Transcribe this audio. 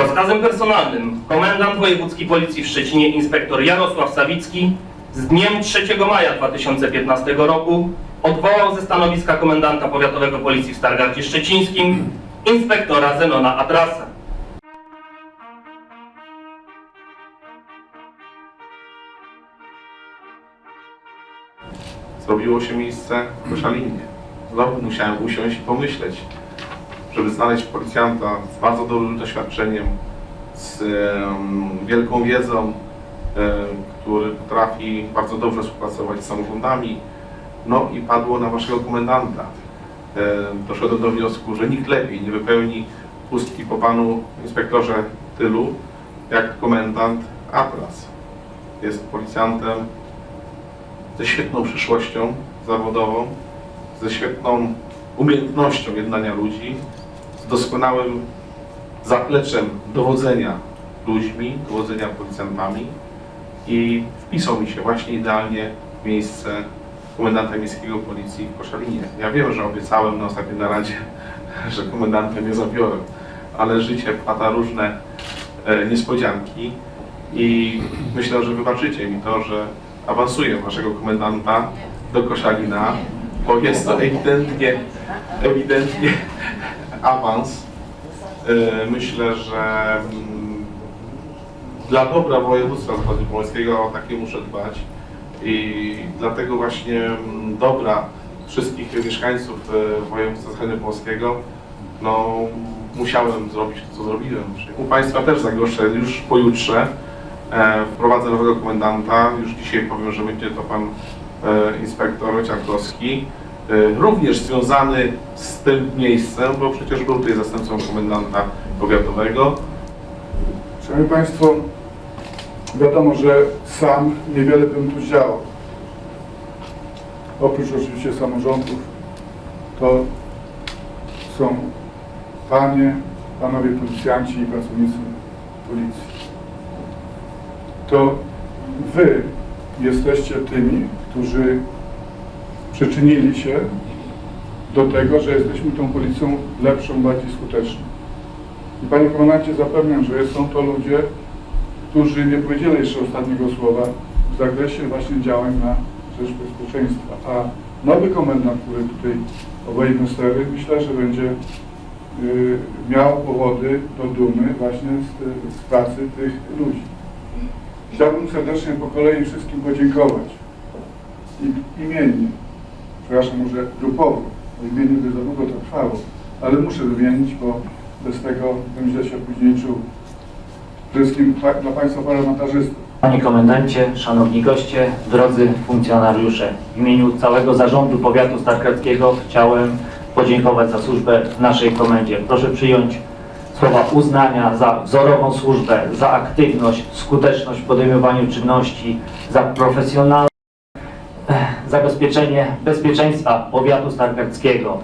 Rozkazem personalnym komendant wojewódzki Policji w Szczecinie inspektor Jarosław Sawicki z dniem 3 maja 2015 roku odwołał ze stanowiska komendanta powiatowego Policji w Stargardzie Szczecińskim inspektora Zenona Atrasa. zrobiło się miejsce w Koszalinie. Znowu musiałem usiąść i pomyśleć, żeby znaleźć policjanta z bardzo dobrym doświadczeniem, z wielką wiedzą, który potrafi bardzo dobrze współpracować z samorządami. No i padło na waszego komendanta. Em, Doszedłem do wniosku, że nikt lepiej nie wypełni pustki po panu inspektorze tylu, jak komendant Atlas. Jest policjantem ze świetną przyszłością zawodową, ze świetną umiejętnością jednania ludzi, doskonałym zapleczem dowodzenia ludźmi, dowodzenia policjantami i wpisał mi się właśnie idealnie w miejsce komendanta miejskiego policji w Koszalinie. Ja wiem, że obiecałem na ostatniej naradzie, że komendanta nie zabiorę, ale życie pada różne e, niespodzianki i myślę, że wybaczycie mi to, że awansuję waszego komendanta do Koszalina, bo jest to ewidentnie, ewidentnie awans. E, Myślę, że mm, dla dobra województwa zachodniopomorskiego o takie muszę dbać i dlatego właśnie mm, dobra wszystkich mieszkańców e, województwa zachodniopomorskiego no, musiałem zrobić to, co zrobiłem. U Państwa też zagoszczę już pojutrze. E, Wprowadzę nowego komendanta. Już dzisiaj powiem, że będzie to pan e, inspektor Ciarkowski. E, Również związany z tym miejscem, bo przecież był tutaj zastępcą komendanta powiatowego. Szanowni Państwo, wiadomo, że sam niewiele bym tu działał. Oprócz oczywiście samorządów, to są panie, panowie policjanci i pracownicy policji. To wy jesteście tymi, którzy przyczynili się do tego, że jesteśmy tą policją lepszą, bardziej skuteczną. I Panie Komendancie, zapewniam, że są to ludzie, którzy nie powiedzieli jeszcze ostatniego słowa w zakresie właśnie działań na rzecz bezpieczeństwa. A nowy komendant, który tutaj obejmie stery, myślę, że będzie y, miał powody do dumy właśnie z, z pracy tych ludzi. Chciałbym serdecznie po kolei wszystkim podziękować. Imiennie, przepraszam, może grupowo, bo imiennie by za długo to trwało, ale muszę wymienić, bo bez tego bym źle się później czuł. Wszystkim dla Państwa parlamentarzystów. Panie Komendancie, Szanowni Goście, drodzy funkcjonariusze, w imieniu całego zarządu powiatu starkardzkiego chciałem podziękować za służbę w naszej komendzie. Proszę przyjąć słowa uznania za wzorową służbę, za aktywność, skuteczność w podejmowaniu czynności, za profesjonalne eh, zabezpieczenie bezpieczeństwa powiatu starkardzkiego.